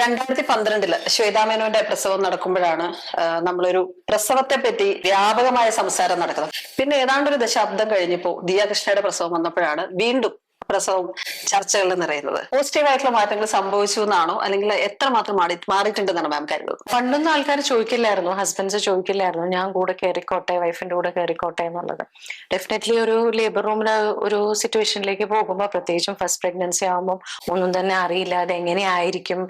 രണ്ടായിരത്തി പന്ത്രണ്ടിൽ ശ്വേതാമേനോന്റെ പ്രസവം നടക്കുമ്പോഴാണ് നമ്മളൊരു പ്രസവത്തെ പറ്റി വ്യാപകമായ സംസാരം നടക്കുന്നത്. പിന്നെ ഏതാണ്ട് ഒരു ദശാബ്ദം കഴിഞ്ഞപ്പോ ദിയാകൃഷ്ണയുടെ പ്രസവം വന്നപ്പോഴാണ് വീണ്ടും പ്രസവം ചർച്ചകളിൽ നിറയുന്നത്. പോസിറ്റീവായിട്ടുള്ള മാറ്റങ്ങൾ സംഭവിച്ചു എന്നാണോ? അല്ലെങ്കിൽ എത്ര മാത്രം മാറി മാറിയിട്ടുണ്ടെന്നാണ് മാം കരുതുന്നത്? പണ്ടൊന്നും ആൾക്കാർ ചോദിക്കില്ലായിരുന്നു. ഹസ്ബൻഡ്സ് ചോദിക്കില്ലായിരുന്നു. ഞാൻ കൂടെ കയറിക്കോട്ടെ വൈഫിന്റെ കൂടെ കയറിക്കോട്ടെ എന്നുള്ളത്. ഡെഫിനറ്റ്ലി ഒരു ലേബർ റൂമിൽ ഒരു സിറ്റുവേഷനിലേക്ക് പോകുമ്പോൾ പ്രത്യേകിച്ചും ഫസ്റ്റ് പ്രഗ്നൻസി ആകുമ്പോൾ ഒന്നും തന്നെ അറിയില്ല. അത് എങ്ങനെയായിരിക്കും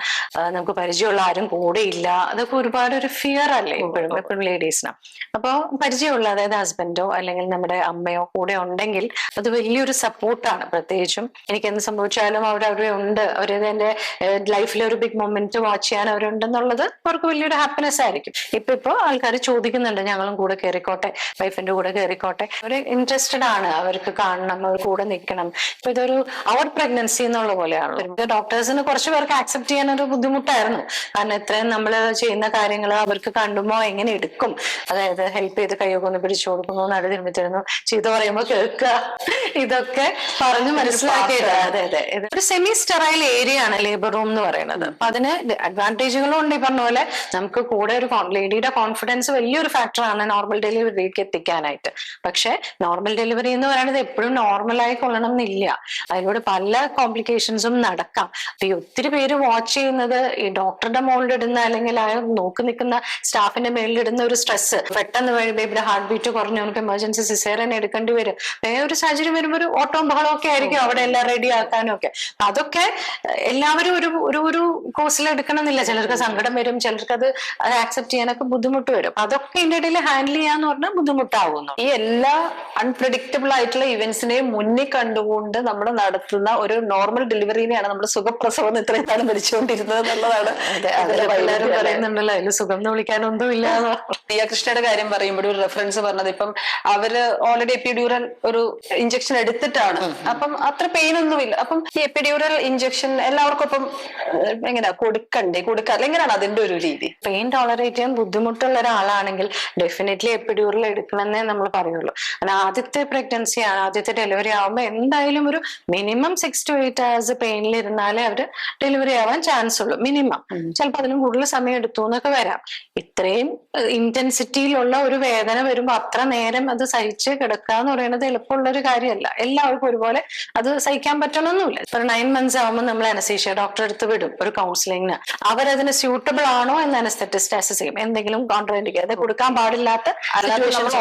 നമുക്ക് പരിചയമുള്ള ആരും കൂടെ ഇല്ല. അതൊക്കെ ഒരുപാട് ഒരു ഫിയർ അല്ലേ ഇപ്പോഴും എപ്പോഴും ലേഡീസിന് അപ്പോൾ പരിചയമുള്ള അതായത് ഹസ്ബൻഡോ അല്ലെങ്കിൽ നമ്മുടെ അമ്മയോ കൂടെ ഉണ്ടെങ്കിൽ അത് വലിയൊരു സപ്പോർട്ടാണ് പ്രത്യേകിച്ചും എനിക്ക് എന്ത് സംഭവിച്ചാലും അവിടെ അവരെ ഉണ്ട്. അവർ എന്റെ ലൈഫിലെ ഒരു ബിഗ് മൊമെന്റ് വാച്ച് ചെയ്യാൻ അവരുണ്ടെന്നുള്ളത് അവർക്ക് വലിയൊരു ഹാപ്പിനെസ് ആയിരിക്കും. ഇപ്പൊ ഇപ്പൊ ആൾക്കാർ ചോദിക്കുന്നുണ്ട് ഞങ്ങളും കൂടെ കയറിക്കോട്ടെ വൈഫിന്റെ കൂടെ കയറിക്കോട്ടെ അവർ ഇൻട്രസ്റ്റഡ് ആണ് അവർക്ക് കാണണം അവർ കൂടെ നിൽക്കണം. ഇപ്പൊ ഇതൊരു അവർ പ്രഗ്നൻസി എന്നുള്ള പോലെയാണ് ഡോക്ടേഴ്സിന് കുറച്ച് പേർക്ക് ആക്സെപ്റ്റ് ചെയ്യാൻ ഒരു ബുദ്ധിമുട്ടായിരുന്നു. കാരണം ഇത്രയും നമ്മൾ ചെയ്യുന്ന കാര്യങ്ങൾ അവർക്ക് കണ്ടുമോ എങ്ങനെ എടുക്കും? അതായത് ഹെൽപ്പ് ചെയ്ത് കൈയൊക്കെ ഒന്ന് പിടിച്ചു കൊടുക്കുന്നു നട തിരുമ്പി ചീത്ത പറയുമ്പോൾ കേൾക്കുക. ഇതൊക്കെ പറഞ്ഞ് മനസ്സിലാക്കിയത്. അതെ അതെ. ഇത് ഒരു സെമി സ്റ്റെറൈൽ ഏരിയ ആണ് ലേബർ റൂം എന്ന് പറയുന്നത്. അപ്പൊ അതിന് അഡ്വാന്റേജുകളും ഉണ്ട് ഈ പറഞ്ഞ പോലെ നമുക്ക് കൂടെ ഒരു ലേഡിയുടെ കോൺഫിഡൻസ് വലിയൊരു ഫാക്ടറാണ് നോർമൽ ഡെലിവറിയിലേക്ക് എത്തിക്കാനായിട്ട്. പക്ഷെ നോർമൽ ഡെലിവറി എന്ന് പറയുന്നത് എപ്പോഴും നോർമലായി കൊള്ളണം എന്നില്ല. അതിലൂടെ പല കോംപ്ലിക്കേഷൻസും നടക്കാം. അപ്പൊ ഈ ഒത്തിരി പേര് വാച്ച് ചെയ്യുന്നത് ഈ ഡോക്ടറുടെ മുകളിൽ ഇടുന്ന അല്ലെങ്കിൽ ആ നോക്കി നിൽക്കുന്ന സ്റ്റാഫിന്റെ മേളിൽ ഇടുന്ന ഒരു സ്ട്രെസ് പെട്ടെന്ന് ബേബിയുടെ ഹാർട്ട് ബീറ്റ് കുറഞ്ഞു നമുക്ക് എമർജൻസി സിസേറിയൻ എടുക്കേണ്ടി വരും. വേറെ ഒരു സാഹചര്യം വരുമ്പോൾ ഒരു ഓട്ടവും ബഹളവും ഒക്കെ ആയിരിക്കും അവിടെ എല്ലാം റെഡി ആക്കാനും ഒക്കെ അതൊക്കെ എല്ലാവരും ഒരു ഒരു ഒരു കോഴ്സിൽ എടുക്കണമെന്നില്ല. ചിലർക്ക് സങ്കടം വരും ചിലർക്ക് അത് അത് ആക്സെപ്റ്റ് ചെയ്യാനൊക്കെ ബുദ്ധിമുട്ട് വരും. അതൊക്കെ ഇതിന്റെ ഇടയിൽ ഹാൻഡിൽ ചെയ്യാന്ന് പറഞ്ഞാൽ ബുദ്ധിമുട്ടാവുന്നു. ഈ എല്ലാ അൺപ്രഡിക്റ്റബിൾ ആയിട്ടുള്ള ഇവന്റ്സിനെയും മുന്നിൽ കണ്ടുകൊണ്ട് നമ്മൾ നടത്തുന്ന ഒരു നോർമൽ ഡെലിവറിനെയാണ് നമ്മൾ സുഖപ്രസവം ഇത്രയും കാലം ഭരിച്ചുകൊണ്ടിരുന്നത് എന്നുള്ളതാണ് എല്ലാവരും? പറയുന്നുണ്ടല്ലോ അതിൽ സുഖം എന്ന് വിളിക്കാനൊന്നും ഇല്ല കൃഷ്ണയുടെ കാര്യം പറയുമ്പോൾ ഒരു റെഫറൻസ് പറഞ്ഞത് ഇപ്പം അവർ ഓൾറെഡി എപ്പിഡ്യൂറൽ ഒരു ഇഞ്ചക്ഷൻ എടുത്തിട്ടാണ്. അപ്പം അത്ര പെയിൻ ഒന്നുമില്ല അപ്പം ഈ എപ്പിഡ്യൂറൽ ഇഞ്ചക്ഷൻ എല്ലാവർക്കും അപ്പം എങ്ങനെയാ കൊടുക്കണ്ടേ? കൊടുക്കാറില്ല എങ്ങനെയാണ് അതിന്റെ ഒരു രീതി. പെയിൻ ടോളറേറ്റ് ചെയ്യാൻ ബുദ്ധിമുട്ടുള്ള ഒരാളാണെങ്കിൽ ഡെഫിനറ്റ്ലി എപ്പിഡ്യൂറൽ എടുക്കണമെന്നേ നമ്മൾ പറയുള്ളൂ. കാരണം ആദ്യത്തെ പ്രഗ്നൻസി ആണ് ആദ്യത്തെ ഡെലിവറി ആവുമ്പോൾ എന്തായാലും ഒരു minimum six to eight hours പെയിനിൽ ഇരുന്നാലേ അവർ ഡെലിവറി ആവാൻ ചാൻസ് ഉള്ളൂ. മിനിമം ചിലപ്പോൾ അതിന് കൂടുതൽ സമയം എടുത്തു എന്നൊക്കെ വരാം. ഇത്രയും ഇന്റൻസിറ്റിയിലുള്ള ഒരു വേദന വരുമ്പോൾ അത്ര നേരം അത് സഹിച്ച് കിടക്കുക എന്ന് പറയുന്നത് എളുപ്പമുള്ള ഒരു കാര്യമല്ല. എല്ലാവർക്കും ഒരുപോലെ അത് സഹിക്കാൻ പറ്റണമെന്നില്ല ഇപ്പൊ നയൻ മന്ത്സ് ആവുമ്പോൾ നമ്മൾ അനസീഷ്യ ഡോക്ടറെ അടുത്ത് വിടും ഒരു കൗൺസിലിങ്ങിന് അവരതിന് സ്യൂട്ടബിൾ ആണോ എന്ന് അനസ്തെറ്റിസ്റ്റ് അസസ് ചെയ്യും. എന്തെങ്കിലും കോൺട്രാൻഡിക്കുക അത് കൊടുക്കാൻ പാടില്ലാത്ത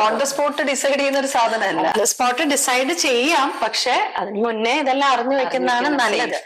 ഓൺ ദ സ്പോട്ട് ഡിസൈഡ് ചെയ്യുന്ന ഒരു സാധനമല്ല. സ്പോട്ട് ഡിസൈഡ് ചെയ്യാം പക്ഷെ അതിന് മുന്നേ ഇതെല്ലാം അറിഞ്ഞു വെക്കുന്നതാണ് നല്ലത്.